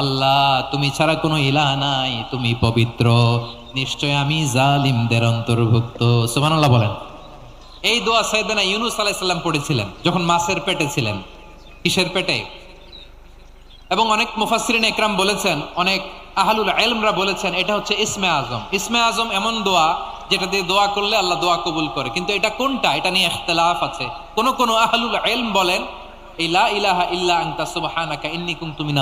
আল্লাহ, তুমি ছাড়া কোনো ইলাহ নাই, তুমি পবিত্র। নিশ্চয় আমি জালিমদের অন্তর্ভুক্ত। সুবহানাল্লাহ বলেন। এই দোয়া সাইদানা ইউনুস আলাইসাল্লাম পড়েছিলেন, যখন মাছের পেটে ছিলেন, কিসের পেটে? এবং অনেক মুফাসরিন একরাম বলেছেন, অনেক আহলুল এলমরা বলেছেন, এটা হচ্ছে ইসমে আজম। ইসমে আজম এমন দোয়া যেটা দিয়ে দোয়া করলে আল্লাহ দোয়া কবুল করে। কিন্তু এটা কোনটা? এটা নিয়ে ইখতিলাফ আছে। কোন কোন আহলুল এলম বলেন, এই লা ইলাহা ইল্লা আনতা সুবহানাকা ইন্নী কুনতু জালিমিন